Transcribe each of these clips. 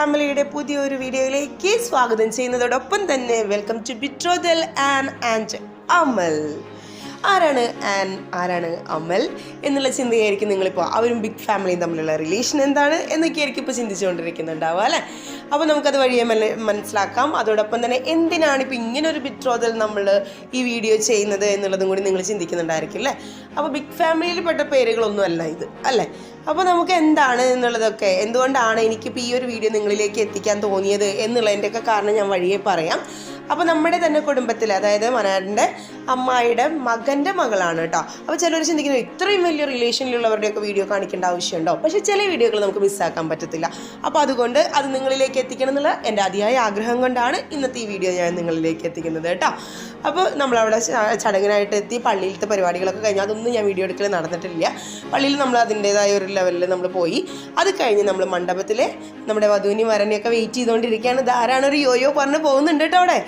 ഫാമിലിയുടെ പുതിയൊരു വീഡിയോയിലേക്ക് സ്വാഗതം ചെയ്യുന്നതോടൊപ്പം തന്നെ വെൽക്കം ടു ബിട്രോദൽ ആൻഡ് ആൻഡ് അമൽ ആരാണ് ആൻ ആരാണ് അമൽ എന്നുള്ള ചിന്തയായിരിക്കും നിങ്ങളിപ്പോൾ അവരും ബിഗ് ഫാമിലിയും തമ്മിലുള്ള റിലേഷൻ എന്താണ് എന്നൊക്കെയായിരിക്കും ഇപ്പോൾ ചിന്തിച്ചുകൊണ്ടിരിക്കുന്നുണ്ടാവുക അല്ലേ? അപ്പോൾ നമുക്കത് വഴിയെ മനസ്സിലാക്കാം. അതോടൊപ്പം തന്നെ എന്തിനാണ് ഇപ്പോൾ ഇങ്ങനെ ഒരു ബിട്രോതൽ നമ്മൾ ഈ വീഡിയോ ചെയ്യുന്നത് എന്നുള്ളതും കൂടി നിങ്ങൾ ചിന്തിക്കുന്നുണ്ടായിരിക്കും അല്ലേ? അപ്പോൾ ബിഗ് ഫാമിലിയിൽ പെട്ട പേരുകളൊന്നും അല്ല ഇത് അല്ലേ? അപ്പോൾ നമുക്ക് എന്താണ് എന്നുള്ളതൊക്കെ എന്തുകൊണ്ടാണ് എനിക്കിപ്പോൾ ഈ ഒരു വീഡിയോ നിങ്ങളിലേക്ക് എത്തിക്കാൻ തോന്നിയത് എന്നുള്ളതിന്റെയൊക്കെ കാരണം ഞാൻ വഴിയെ പറയാം. അപ്പോൾ നമ്മുടെ തന്നെ കുടുംബത്തിൽ അതായത് മനാടിന്റെ അമ്മായിയുടെ മകന്റെ മകളാണ് കേട്ടോ. അപ്പോൾ ചിലർ ചിന്തിക്കുന്നത് ഇത്രയും വലിയ റിലേഷനിലുള്ളവരുടെയൊക്കെ വീഡിയോ കാണിക്കേണ്ട ആവശ്യമുണ്ടോ? പക്ഷേ ചില വീഡിയോകൾ നമുക്ക് മിസ്സാക്കാൻ പറ്റത്തില്ല. അപ്പോൾ അതുകൊണ്ട് അത് നിങ്ങളിലേക്ക് എത്തിക്കണം എന്നുള്ള എന്റെ അതിയായ ആഗ്രഹം കൊണ്ടാണ് ഇന്നത്തെ ഈ വീഡിയോ ഞാൻ നിങ്ങളിലേക്ക് എത്തിക്കുന്നത് കേട്ടോ. അപ്പോൾ നമ്മളവിടെ ചടങ്ങിനായിട്ട് എത്തി പള്ളിയിലത്തെ പരിപാടികളൊക്കെ കഴിഞ്ഞു. അതൊന്നും ഞാൻ വീഡിയോ എടുക്കൽ നടന്നിട്ടില്ല. പള്ളിയിൽ നമ്മൾ അതിന്റേതായ ഒരു ലെവലിൽ നമ്മൾ പോയി. അത് കഴിഞ്ഞ് നമ്മൾ മണ്ഡപത്തിലെ നമ്മുടെ വധുവിനി വരനെയൊക്കെ വെയിറ്റ് ചെയ്തുകൊണ്ടിരിക്കുകയാണ്. ധാരാളം ഒരു യോയോ പറഞ്ഞ് പോകുന്നുണ്ട് കേട്ടോ അവിടെ.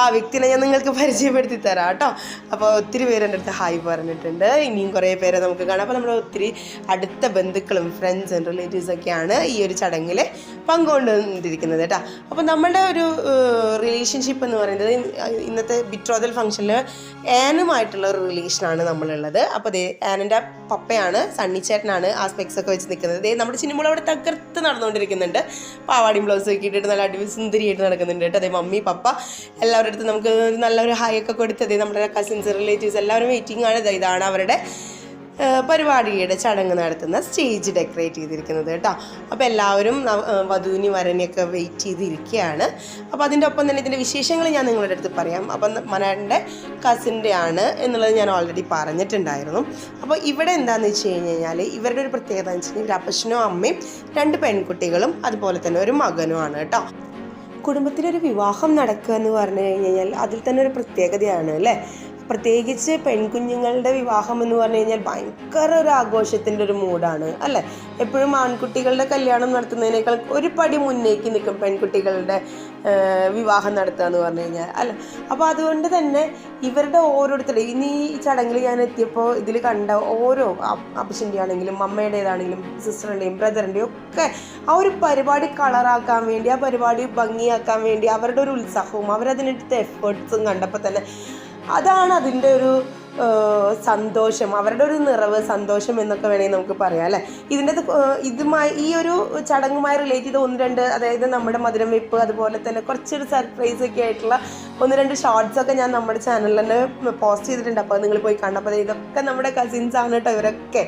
ആ വ്യക്തിനെ ഞാൻ നിങ്ങൾക്ക് പരിചയപ്പെടുത്തി തരാം കേട്ടോ. അപ്പോൾ ഒത്തിരി പേര് എന്റെ അടുത്ത് ഹായ് പറഞ്ഞിട്ടുണ്ട്. ഇനിയും കുറേ പേരെ നമുക്ക് കാണാം. അപ്പോൾ നമ്മുടെ ഒത്തിരി അടുത്ത ബന്ധുക്കളും ഫ്രണ്ട്സും റിലേറ്റീവ്സ് റിലേറ്റീവ്സൊക്കെയാണ് ഈ ഒരു ചടങ്ങിൽ പങ്കുകൊണ്ടിരിക്കുന്നത് കേട്ടോ. അപ്പോൾ നമ്മളുടെ ഒരു റിലേഷൻഷിപ്പ് എന്ന് പറയുന്നത് ഇന്നത്തെ ബിട്രോതൽ ഫംഗ്ഷനിൽ ആനുമായിട്ടുള്ള ഒരു റിലേഷനാണ് നമ്മളുള്ളത്. അപ്പോൾ ദേ ആനിന്റെ പപ്പയാണ് സണ്ണിച്ചേട്ടനാണ് ആ സ്പെക്സ് ഒക്കെ വെച്ച് നിൽക്കുന്നത്. ദേ നമ്മുടെ സിനിമകൾ അവിടെ തകർത്ത് നടന്നുകൊണ്ടിരിക്കുന്നുണ്ട്. പാവാടി ബ്ലൗസ് ഒക്കെ ഇട്ടിട്ട് നല്ല അടിപൊളി സുന്ദരിയായിട്ട് നടക്കുന്നുണ്ട് കേട്ടോ. അതേ മമ്മി പപ്പ എല്ലാവരുടെ അടുത്ത് നമുക്ക് നല്ലൊരു ഹായ് ഒക്കെ കൊടുത്തതേ നമ്മുടെ കസിൻസ് റിലേറ്റീവ്സ് എല്ലാവരും വെയിറ്റിംഗ് ആണ്. ഇതാണ് അവരുടെ പരിപാടിയുടെ ചടങ്ങ് നടത്തുന്ന സ്റ്റേജ് ഡെക്കറേറ്റ് ചെയ്തിരിക്കുന്നത് കേട്ടോ. അപ്പോൾ എല്ലാവരും വധുവിനി വരനെയൊക്കെ വെയിറ്റ് ചെയ്തിരിക്കുകയാണ്. അപ്പോൾ അതിന്റെ ഒപ്പം തന്നെ ഇതിന്റെ വിശേഷങ്ങൾ ഞാൻ നിങ്ങളുടെ അടുത്ത് പറയാം. അപ്പം മനാടിന്റെ കസിന്റെ ആണ് എന്നുള്ളത് ഞാൻ ഓൾറെഡി പറഞ്ഞിട്ടുണ്ടായിരുന്നു. അപ്പോൾ ഇവിടെ എന്താണെന്ന് വെച്ച് കഴിഞ്ഞ് കഴിഞ്ഞാൽ ഇവരുടെ ഒരു പ്രത്യേകത എന്ന് വെച്ചിട്ടുണ്ടെങ്കിൽ അപ്പച്ചനും അമ്മയും രണ്ട് പെൺകുട്ടികളും അതുപോലെ തന്നെ ഒരു മകനുമാണ് കേട്ടോ. കുടുംബത്തിലൊരു വിവാഹം നടക്കുക എന്ന് പറഞ്ഞു കഴിഞ്ഞാൽ അതിൽ തന്നെ ഒരു പ്രത്യേകതയാണ് അല്ലേ? പ്രത്യേകിച്ച് പെൺകുഞ്ഞുങ്ങളുടെ വിവാഹം എന്ന് പറഞ്ഞു കഴിഞ്ഞാൽ ഭയങ്കര ഒരു ആഘോഷത്തിന്റെ ഒരു മൂഡാണ് അല്ലേ? എപ്പോഴും ആൺകുട്ടികളുടെ കല്യാണം നടത്തുന്നതിനേക്കാൾ ഒരു പടി മുന്നേക്ക് നിൽക്കും പെൺകുട്ടികളുടെ വിവാഹം നടത്തുക എന്ന് പറഞ്ഞു കഴിഞ്ഞാൽ. അല്ല അപ്പോൾ അതുകൊണ്ട് തന്നെ ഇവരുടെ ഓരോരുത്തരുടെ ഇനി ഈ ചടങ്ങിൽ ഞാൻ എത്തിയപ്പോൾ ഇതിൽ കണ്ട ഓരോ അപ്പച്ചന്റെ ആണെങ്കിലും അമ്മയുടേതാണെങ്കിലും സിസ്റ്ററിന്റെയും ബ്രദറിന്റെയും ഒക്കെ ആ ഒരു പരിപാടി കളറാക്കാൻ വേണ്ടി ആ പരിപാടി ഭംഗിയാക്കാൻ വേണ്ടി അവരുടെ ഒരു ഉത്സാഹവും അവരതിനെടുത്ത എഫേർട്സും കണ്ടപ്പോൾ തന്നെ അതാണ് അതിന്റെ ഒരു സന്തോഷം അവരുടെ ഒരു നിറവ് സന്തോഷം എന്നൊക്കെ വേണമെങ്കിൽ നമുക്ക് പറയാം അല്ലേ? ഇതിന്റെ ഇതുമായി ഈ ഒരു ചടങ്ങുമായി റിലേറ്റ് ചെയ്ത ഒന്ന് രണ്ട് അതായത് നമ്മുടെ മധുരം വെപ്പ് അതുപോലെ തന്നെ കുറച്ചൊരു സർപ്രൈസ് ഒക്കെ ആയിട്ടുള്ള ഒന്ന് രണ്ട് ഷോർട്സ് ഒക്കെ ഞാൻ നമ്മുടെ ചാനലിൽ തന്നെ പോസ്റ്റ് ചെയ്തിട്ടുണ്ട്. അപ്പോൾ നിങ്ങൾ പോയി കണ്ടപ്പോൾ ഇതൊക്കെ നമ്മുടെ കസിൻസ് ആണ് കേട്ടോ ഇവരൊക്കെ.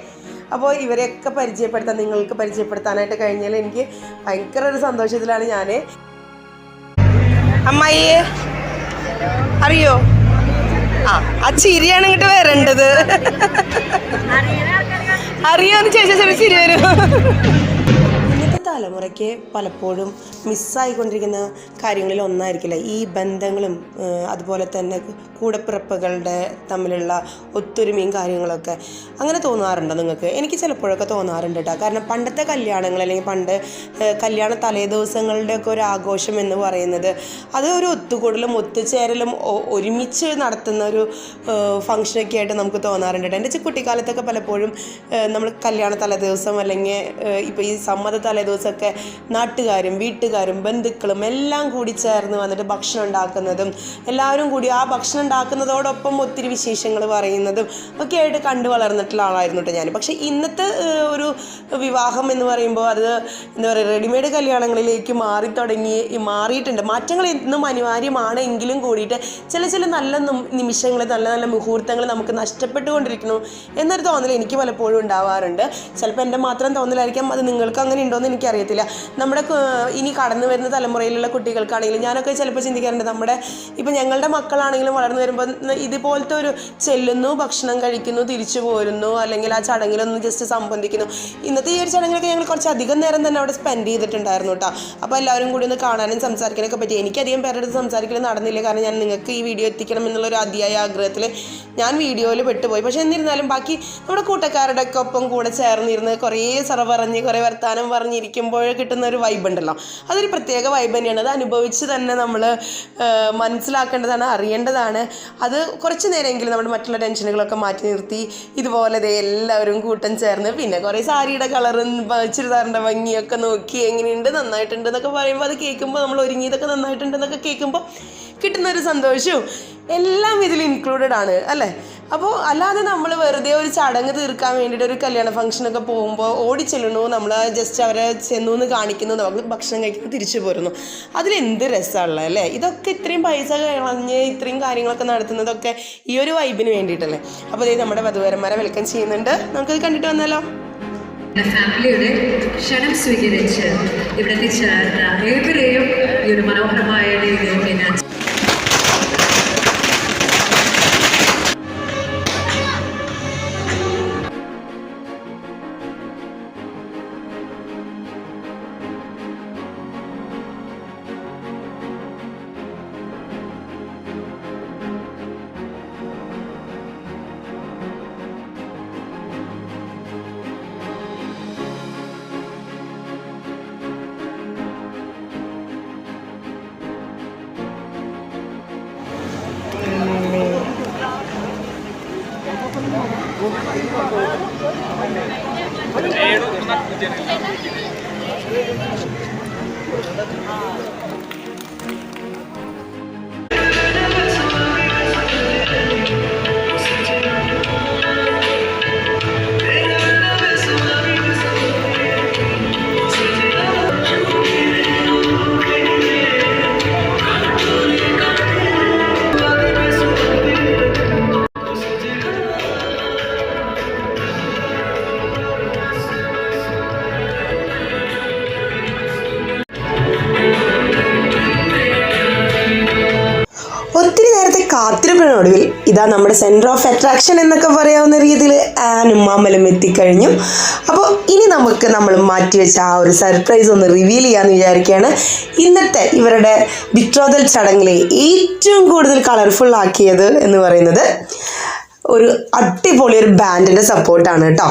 അപ്പോൾ ഇവരെയൊക്കെ പരിചയപ്പെടുത്താൻ നിങ്ങൾക്ക് പരിചയപ്പെടുത്താനായിട്ട് കഴിഞ്ഞാൽ എനിക്ക് ഭയങ്കര ഒരു സന്തോഷത്തിലാണ് ഞാൻ അമ്മായി അറിയോ? ആ ആ ചിരിയാണ് ഇങ്ങോട്ട് വരേണ്ടത്. അറിയാന്ന് ചോദിച്ചാൽ ചിരി വരും. തലമുറയ്ക്ക് പലപ്പോഴും മിസ്സായിക്കൊണ്ടിരിക്കുന്ന കാര്യങ്ങളിൽ ഒന്നായിരിക്കില്ല. ഈ ബന്ധങ്ങളും അതുപോലെ തന്നെ കൂടപ്പിറപ്പുകളുടെ തമ്മിലുള്ള ഒത്തൊരുമയും കാര്യങ്ങളൊക്കെ അങ്ങനെ തോന്നാറുണ്ടോ നിങ്ങൾക്ക്? എനിക്ക് ചിലപ്പോഴൊക്കെ തോന്നാറുണ്ട് കേട്ടോ കാരണം പണ്ടത്തെ കല്യാണങ്ങൾ അല്ലെങ്കിൽ പണ്ട് കല്യാണ തലേദിവസങ്ങളുടെയൊക്കെ ഒരു ആഘോഷം എന്ന് പറയുന്നത് അത് ഒരു ഒത്തുകൂടലും ഒത്തുചേരലും ഒരുമിച്ച് നടത്തുന്ന ഒരു ഫങ്ഷനൊക്കെ ആയിട്ട് നമുക്ക് തോന്നാറുണ്ട് കേട്ടോ എന്റെ കുട്ടിക്കാലത്തൊക്കെ പലപ്പോഴും നമ്മൾ കല്യാണ തലേദിവസം അല്ലെങ്കിൽ ഇപ്പോൾ ഈ സമ്മത തലേദിവസമൊക്കെ നാട്ടുകാരും വീട്ടുകാരും ബന്ധുക്കളും എല്ലാം കൂടി ചേർന്ന് വന്നിട്ട് ഭക്ഷണം ഉണ്ടാക്കുന്നതും എല്ലാവരും കൂടി ആ ഭക്ഷണം ഉണ്ടാക്കുന്നതോടൊപ്പം ഒത്തിരി വിശേഷങ്ങൾ പറയുന്നതും ഒക്കെ ആയിട്ട് കണ്ടു വളർന്നിട്ടുള്ള ആളായിരുന്നു കേട്ടോ ഞാൻ പക്ഷേ ഇന്നത്തെ ഒരു വിവാഹം എന്ന് പറയുമ്പോൾ അത് എന്താ പറയുക റെഡിമെയ്ഡ് കല്യാണങ്ങളിലേക്ക് മാറി തുടങ്ങി മാറിയിട്ടുണ്ട്. മാറ്റങ്ങൾ എന്നും അനിവാര്യമാണ് എങ്കിലും കൂടിയിട്ട് ചില ചില നല്ല നിമിഷങ്ങൾ നല്ല നല്ല മുഹൂർത്തങ്ങൾ നമുക്ക് നഷ്ടപ്പെട്ടുകൊണ്ടിരിക്കുന്നു എന്നൊരു തോന്നൽ എനിക്ക് പലപ്പോഴും ഉണ്ടാവാറുണ്ട്. ചിലപ്പോൾ എന്റെ മാത്രം തോന്നലായിരിക്കാം അത് നിങ്ങൾക്ക് അങ്ങനെ ഉണ്ടോയെന്ന് എനിക്കറിയത്തില്ല. നമ്മുടെ ഇനി കടന്നു വരുന്ന തലമുറയിലുള്ള കുട്ടികൾക്കാണെങ്കിലും ഞാനൊക്കെ ചിലപ്പോൾ ചിന്തിക്കാറുണ്ട് നമ്മുടെ ഇപ്പം ഞങ്ങളുടെ മക്കളാണെങ്കിലും വളർന്നു വരുമ്പോൾ ഇതുപോലത്തെ ഒരു ചെല്ലുന്നു ഭക്ഷണം കഴിക്കുന്നു തിരിച്ചു പോരുന്നു അല്ലെങ്കിൽ ആ ചടങ്ങിലൊന്ന് ജസ്റ്റ് സംബന്ധിക്കുന്നു. ഇന്നത്തെ ഈ ഒരു ചടങ്ങിലൊക്കെ ഞങ്ങൾ കുറച്ച് അധികം നേരം തന്നെ അവിടെ സ്പെൻഡ് ചെയ്തിട്ടുണ്ടായിരുന്നു കേട്ടോ. അപ്പോൾ എല്ലാവരും കൂടി ഒന്ന് കാണാനും സംസാരിക്കാനൊക്കെ പറ്റി. എനിക്കധികം പേരുടെ അടുത്ത് സംസാരിക്കൽ നടന്നില്ല. കാരണം ഞാൻ നിങ്ങൾക്ക് ഈ വീഡിയോ എത്തിക്കണം എന്നുള്ളൊരു അതിയായ ആഗ്രഹത്തിൽ ഞാൻ വീഡിയോയിൽ പെട്ടുപോയി. പക്ഷേ എന്നിരുന്നാലും ബാക്കി നമ്മുടെ കൂട്ടക്കാരുടെ ഒക്കെ ഒപ്പം കൂടെ ചേർന്നിരുന്ന് കുറേ സറ പറഞ്ഞ് കുറേ വർത്തമാനം പറഞ്ഞിരിക്കുമ്പോൾ കഴിക്കുമ്പോൾ കിട്ടുന്ന ഒരു വൈബ് ഉണ്ടല്ലോ. അതൊരു പ്രത്യേക വൈബ് തന്നെയാണ്. അത് അനുഭവിച്ച് തന്നെ നമ്മൾ മനസ്സിലാക്കേണ്ടതാണ് അറിയേണ്ടതാണ്. അത് കുറച്ച് നേരമെങ്കിലും നമ്മൾ മറ്റുള്ള ടെൻഷനുകളൊക്കെ മാറ്റി നിർത്തി ഇതുപോലെ എല്ലാവരും കൂട്ടം ചേർന്ന് പിന്നെ കുറേ സാരിയുടെ കളറും ചുരിദാറിന്റെ ഭംഗിയൊക്കെ നോക്കി എങ്ങനെയുണ്ട് നന്നായിട്ടുണ്ട് എന്നൊക്കെ പറയുമ്പോൾ അത് കേൾക്കുമ്പോൾ നമ്മൾ ഒരുങ്ങിയതൊക്കെ നന്നായിട്ടുണ്ട് എന്നൊക്കെ കേൾക്കുമ്പോൾ കിട്ടുന്നൊരു സന്തോഷവും എല്ലാം ഇതിൽ ഇൻക്ലൂഡഡ് ആണ് അല്ലേ? അപ്പോൾ അല്ലാതെ നമ്മൾ വെറുതെ ഒരു ചടങ്ങ് തീർക്കാൻ വേണ്ടിയിട്ട് ഒരു കല്യാണ ഫംഗ്ഷനൊക്കെ പോകുമ്പോൾ ഓടി ചെല്ലണു നമ്മൾ ജസ്റ്റ് അവരെ ചെന്നു എന്ന് കാണിക്കുന്നു നമ്മൾ ഭക്ഷണം കഴിക്കുന്നു തിരിച്ചു പോരുന്നു. അതിലെന്ത് രസമുള്ളത് അല്ലേ? ഇതൊക്കെ ഇത്രയും പൈസ കളഞ്ഞ് ഇത്രയും കാര്യങ്ങളൊക്കെ നടത്തുന്നതൊക്കെ ഈ ഒരു വൈബിന് വേണ്ടിയിട്ടല്ലേ? അപ്പോൾ ഇത് നമ്മുടെ വധുവരന്മാരെ വെൽക്കം ചെയ്യുന്നുണ്ട്. നമുക്ക് കണ്ടിട്ട് വന്നാലോ? ഫാമിലിയുടെ ക്ഷണം സ്വീകരിച്ച് ഇവിടെ എത്തിച്ചേർന്ന ഏവരെയും ഈ ഒരു മനോഹരമായ രീതിയിൽ ഞാൻ ഒത്തിരി ഇതാ നമ്മുടെ സെന്റർ ഓഫ് അട്രാക്ഷൻ എന്നൊക്കെ പറയാവുന്ന രീതിയിൽ ആനും മാമലും എത്തിക്കഴിഞ്ഞു. അപ്പോൾ ഇനി നമുക്ക് നമ്മൾ മാറ്റിവെച്ച ആ ഒരു സർപ്രൈസ് ഒന്ന് റിവീൽ ചെയ്യാമെന്ന് വിചാരിക്കുകയാണ് ഇന്നത്തെ ഇവരുടെ ബിട്രോതൽ ചടങ്ങിലെ ഏറ്റവും കൂടുതൽ കളർഫുൾ ആക്കിയത് എന്ന് പറയുന്നത് ഒരു അടിപൊളി ഒരു ബാൻഡിന്റെ സപ്പോർട്ടാണ് കേട്ടോ.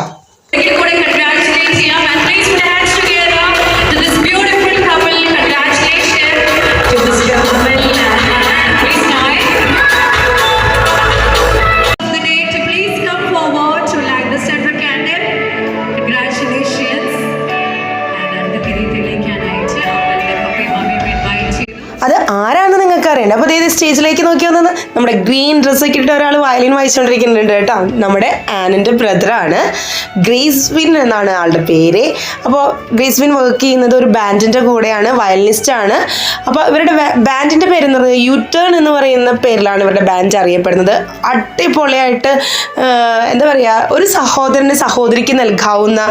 സ്റ്റേജിലേക്ക് നോക്കി വന്നത്. നമ്മുടെ ഗ്രീൻ ഡ്രസ്സൊക്കെ ഇട്ട് ഒരാൾ വയലിൻ വായിച്ചുകൊണ്ടിരിക്കുന്നുണ്ട് കേട്ടോ. നമ്മുടെ ആനിന്റെ ബ്രദറാണ് ഗ്രേസ് വിൻ എന്നാണ് ആളുടെ പേര്. അപ്പോൾ ഗ്രേസ്വിൻ വർക്ക് ചെയ്യുന്നത് ഒരു ബാൻഡിന്റെ കൂടെയാണ് വയലിനിസ്റ്റാണ് അപ്പോൾ ഇവരുടെ ബാൻഡിന്റെ പേര് എന്ന് പറയുന്നത് യൂട്ടേൺ എന്ന് പറയുന്ന പേരിലാണ് ഇവരുടെ ബാൻഡ് അറിയപ്പെടുന്നത്. അടിപൊളിയായിട്ട് എന്താ പറയുക ഒരു സഹോദരന് സഹോദരിക്ക് നൽകാവുന്ന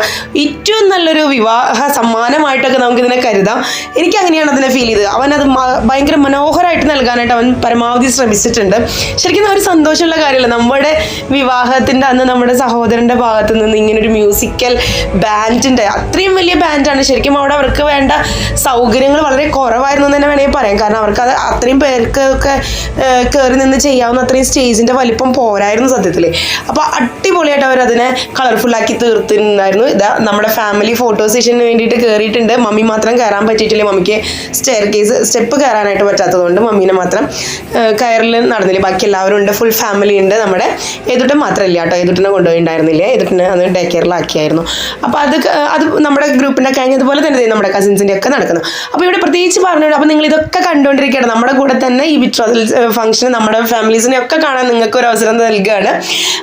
ഏറ്റവും നല്ലൊരു വിവാഹ സമ്മാനമായിട്ടൊക്കെ നമുക്കിതിനെ കരുതാം. എനിക്ക് അങ്ങനെയാണ് അതിനെ ഫീൽ ചെയ്തത്. അവൻ അത് ഭയങ്കര മനോഹരമായിട്ട് നൽകാനായിട്ട് അവൻ പരമാവധി ശ്രമിച്ചിട്ടുണ്ട്. ശരിക്കും ഒരു സന്തോഷമുള്ള കാര്യമല്ല. നമ്മുടെ വിവാഹത്തിന്റെ അന്ന് നമ്മുടെ സഹോദരന്റെ ഭാഗത്ത് നിന്ന് ഒരു മ്യൂസിക്കൽ ബാൻഡിന്റെ അത്രയും വലിയ ബാൻഡാണ് ശരിക്കും അവിടെ അവർക്ക് വേണ്ട സൗകര്യങ്ങൾ വളരെ കുറവായിരുന്നു തന്നെ വേണമെങ്കിൽ പറയാം. കാരണം അവർക്ക് അത് അത്രയും പേർക്കൊക്കെ കയറി നിന്ന് ചെയ്യാവുന്ന അത്രയും സ്റ്റേജിന്റെ വലിപ്പം പോരായിരുന്നു സത്യത്തിൽ അപ്പോൾ അടിപൊളിയായിട്ട് അവർ അതിനെ കളർഫുള്ളാക്കി തീർത്തിരുന്നായിരുന്നു. ഇതാ നമ്മുടെ ഫാമിലി ഫോട്ടോ സെഷന് വേണ്ടിയിട്ട് കയറിയിട്ടുണ്ട് മമ്മി മാത്രം കയറാൻ പറ്റിയിട്ടില്ല. മമ്മിക്ക് സ്റ്റെയർ കേസ് സ്റ്റെപ്പ് കയറാനായിട്ട് പറ്റാത്തതുകൊണ്ട് മമ്മീനെ മാത്രം കയറിൽ നടന്നില്ല. ബാക്കി എല്ലാവരും ഉണ്ട്. ഫുൾ ഫാമിലി ഉണ്ട്. നമ്മുടെ ഏതുട്ടൻ മാത്രമല്ല കേട്ടോ. എതിട്ടിനെ കൊണ്ടുപോയി ഉണ്ടായിരുന്നില്ല എതിട്ടിന് അത് ഡേ കെയറിലാക്കിയായിരുന്നു അപ്പോൾ അത് അത് നമ്മുടെ ഗ്രൂപ്പിന്റെ കഴിഞ്ഞതുപോലെ തന്നെ നമ്മുടെ കസിൻസിന്റെ ഒക്കെ നടക്കുന്നു. അപ്പോൾ ഇവിടെ പ്രത്യേകിച്ച് പറഞ്ഞു അപ്പോൾ നിങ്ങൾ ഇതൊക്കെ കണ്ടുകൊണ്ടിരിക്കുകയാണ് നമ്മുടെ കൂടെ തന്നെ ഈ ബിട്രോസൽ ഫംഗ്ഷൻ നമ്മുടെ ഫാമിലീസിനെ ഒക്കെ കാണാൻ നിങ്ങൾക്ക് ഒരു അവസരം നൽകുകയാണ്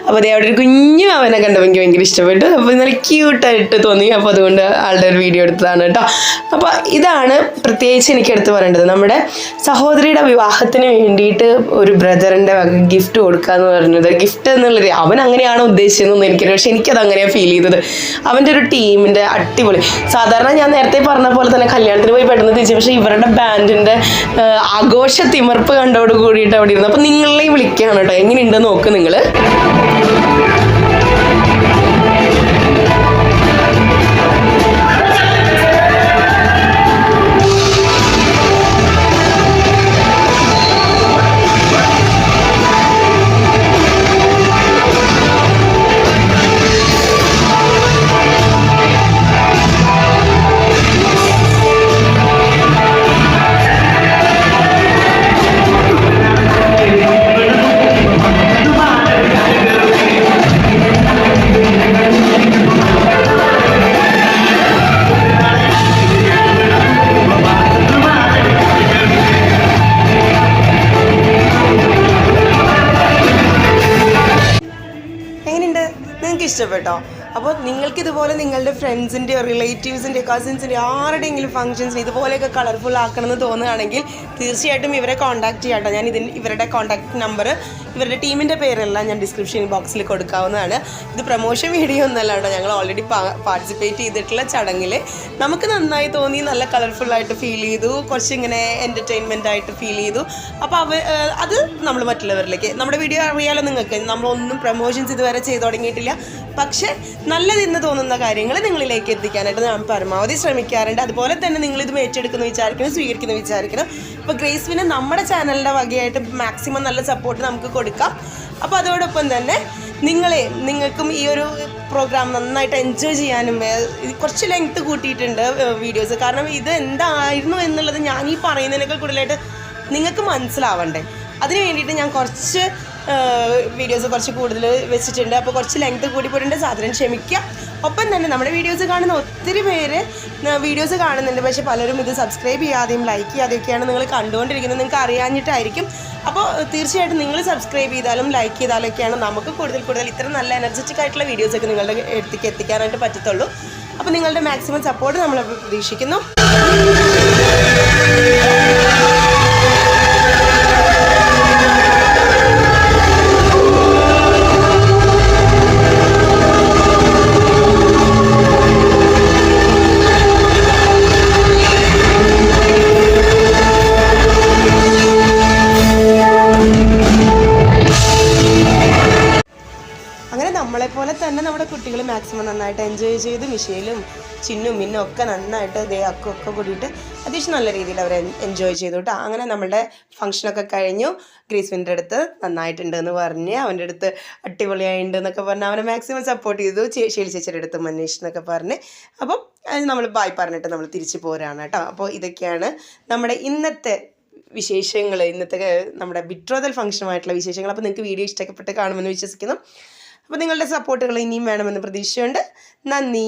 അപ്പോൾ അതേ അവിടെ ഒരു കുഞ്ഞു അവനെ കണ്ടപ്പോൾ എനിക്ക് ഭയങ്കര ഇഷ്ടപ്പെട്ടു. അപ്പോൾ നല്ല ക്യൂട്ടായിട്ട് തോന്നി. അപ്പോൾ അതുകൊണ്ട് ആളുടെ ഒരു വീഡിയോ എടുത്തതാണ് കേട്ടോ. അപ്പോൾ ഇതാണ് പ്രത്യേകിച്ച് എനിക്ക് എടുത്ത് പറയേണ്ടത്. നമ്മുടെ സഹോദരിയുടെ വിവാഹത്തിന് വേണ്ടിയിട്ട് ഒരു ബ്രദറിന്റെ ഗിഫ്റ്റ് കൊടുക്കുക എന്ന് പറയുന്നത് ഗിഫ്റ്റ് എന്നുള്ളത് അവൻ അങ്ങനെയാണോ ഉദ്ദേശിച്ചതെന്നൊന്നും എനിക്കറിയാം പക്ഷെ എനിക്കത് അങ്ങനെയാണ് ഫീൽ ചെയ്തത്. അവന്റെ ഒരു ടീമിന്റെ അടിപൊളി. സാധാരണ ഞാൻ നേരത്തെ പറഞ്ഞ പോലെ തന്നെ കല്യാണത്തിന് പോയി പെട്ടെന്ന് തിരിച്ചു പക്ഷേ ഇവരുടെ ബാൻഡിന്റെ ആഘോഷ തിമർപ്പ് കണ്ടോട് കൂടിയിട്ട് അവിടെ ഇരുന്നു. അപ്പം നിങ്ങളെയും വിളിക്കുകയാണ് കേട്ടോ. എങ്ങനെയുണ്ടെന്ന് നോക്ക് നിങ്ങൾ നിങ്ങളുടെ ഫ്രണ്ട്സിന്റെയോ റിലേറ്റീവ്സിന്റെയോ കസിൻസിന്റെയോ ആരുടെയെങ്കിലും ഫംഗ്ഷൻസിന് ഇതുപോലെയൊക്കെ കളർഫുൾ ആക്കണമെന്ന് തോന്നുകയാണെങ്കിൽ തീർച്ചയായിട്ടും ഇവരെ കോൺടാക്റ്റ് ചെയ്യാം കേട്ടോ ഞാൻ ഇതിന് ഇവരുടെ കോൺടാക്ട് നമ്പർ ഇവരുടെ ടീമിന്റെ പേരെല്ലാം ഞാൻ ഡിസ്ക്രിപ്ഷൻ ബോക്സിൽ കൊടുക്കാവുന്നതാണ്. ഇത് പ്രൊമോഷൻ വീഡിയോ ഒന്നല്ല കേട്ടോ ഞങ്ങൾ ഓൾറെഡി പാർട്ടിസിപ്പേറ്റ് ചെയ്തിട്ടുള്ള ചടങ്ങിൽ നമുക്ക് നന്നായി തോന്നി നല്ല കളർഫുൾ ആയിട്ട് ഫീൽ ചെയ്തു. കുറച്ച് ഇങ്ങനെ എന്റർടൈൻമെന്റ് ആയിട്ട് ഫീൽ ചെയ്തു. അപ്പോൾ അവ അത് നമ്മൾ മറ്റുള്ളവരിലേക്ക്. നമ്മുടെ വീഡിയോ അറിയാലോ നിങ്ങൾക്ക്. നമ്മളൊന്നും പ്രൊമോഷൻസ് ഇതുവരെ ചെയ്തു തുടങ്ങിയിട്ടില്ല. പക്ഷേ നല്ലതെന്ന് തോന്നുന്ന കാര്യങ്ങൾ നിങ്ങളിലേക്ക് എത്തിക്കാനായിട്ട് ഞാൻ പരമാവധി ശ്രമിക്കാറുണ്ട്. അതുപോലെ തന്നെ നിങ്ങളിത് ഏറ്റെടുക്കുന്ന വിചാരിക്കണം സ്വീകരിക്കുന്നു വിചാരിക്കണം. അപ്പോൾ ഗ്രേസ്വിന് നമ്മുടെ ചാനലിന്റെ വകയായിട്ട് മാക്സിമം നല്ല സപ്പോർട്ട് നമുക്ക് കൊടുക്കാം. അപ്പോൾ അതോടൊപ്പം തന്നെ നിങ്ങളെ നിങ്ങൾക്കും ഈ ഒരു പ്രോഗ്രാം നന്നായിട്ട് എൻജോയ് ചെയ്യാനും കുറച്ച് ലെങ്ത് കൂട്ടിയിട്ടുണ്ട് വീഡിയോസ് കാരണം ഇത് എന്തായിരുന്നു എന്നുള്ളത് ഞാൻ ഈ പറയുന്നതിനേക്കാൾ കൂടുതലായിട്ട് നിങ്ങൾക്ക് മനസ്സിലാവണ്ടേ. അതിന് വേണ്ടിയിട്ട് ഞാൻ കുറച്ച് വീഡിയോസ് കുറച്ച് കൂടുതൽ വെച്ചിട്ടുണ്ട്. അപ്പോൾ കുറച്ച് ലെങ്ത് കൂടി പോയിട്ടുണ്ട്. സാധനം ക്ഷമിക്കുക ഒപ്പം തന്നെ നമ്മുടെ വീഡിയോസ് കാണുന്ന ഒത്തിരി പേര് വീഡിയോസ് കാണുന്നുണ്ട്. പക്ഷേ പലരും ഇത് സബ്സ്ക്രൈബ് ചെയ്യാതെയും ലൈക്ക് ചെയ്യാതെയൊക്കെയാണ് നിങ്ങൾ കണ്ടുകൊണ്ടിരിക്കുന്നത്. നിങ്ങൾക്ക് അറിയാഞ്ഞിട്ടായിരിക്കും. അപ്പോൾ തീർച്ചയായിട്ടും നിങ്ങൾ സബ്സ്ക്രൈബ് ചെയ്താലും ലൈക്ക് ചെയ്താലൊക്കെയാണ് നമുക്ക് കൂടുതൽ കൂടുതൽ ഇത്ര നല്ല എനർജറ്റിക് ആയിട്ടുള്ള വീഡിയോസൊക്കെ നിങ്ങളുടെ എടുത്തേക്ക് എത്തിക്കാനായിട്ട് പറ്റത്തുള്ളൂ. അപ്പോൾ നിങ്ങളുടെ മാക്സിമം സപ്പോർട്ട് നമ്മൾ പ്രതീക്ഷിക്കുന്നു. നമ്മളെപ്പോലെ തന്നെ നമ്മുടെ കുട്ടികൾ മാക്സിമം നന്നായിട്ട് എൻജോയ് ചെയ്ത് മിഷയിലും ചിന്നും മിന്നും ഒക്കെ നന്നായിട്ട് ദേ ഇതേ അക്കൊക്കെ കൂടിയിട്ട് അത്യാവശ്യം നല്ല രീതിയിൽ അവർ എൻജോയ് ചെയ്തു കേട്ടോ. അങ്ങനെ നമ്മളുടെ ഫംഗ്ഷനൊക്കെ കഴിഞ്ഞു. ഗ്രീസ്വിന്റെ അടുത്ത് നന്നായിട്ടുണ്ട് എന്ന് പറഞ്ഞ് അവന്റെ അടുത്ത് അടിപൊളിയായിട്ടുണ്ട് എന്നൊക്കെ പറഞ്ഞ് അവനെ മാക്സിമം സപ്പോർട്ട് ചെയ്തു. ചേ- ചേച്ചിയുടെ അടുത്ത് മനീഷ് എന്നൊക്കെ പറഞ്ഞ്. അപ്പം നമ്മൾ ബായ് പറഞ്ഞിട്ട് നമ്മൾ തിരിച്ചു പോരാണ് കേട്ടോ. അപ്പോൾ ഇതൊക്കെയാണ് നമ്മുടെ ഇന്നത്തെ വിശേഷങ്ങൾ ഇന്നത്തെ നമ്മുടെ ബിട്രോതൽ ഫംഗ്ഷനുമായിട്ടുള്ള വിശേഷങ്ങൾ. അപ്പോൾ നിങ്ങൾക്ക് വീഡിയോ ഇഷ്ടപ്പെട്ട് കാണുമെന്ന് വിശ്വസിക്കുന്നു. അപ്പോൾ നിങ്ങളുടെ സപ്പോർട്ടുകൾ ഇനിയും വേണമെന്ന് പ്രതീക്ഷയുണ്ട്. നന്ദി.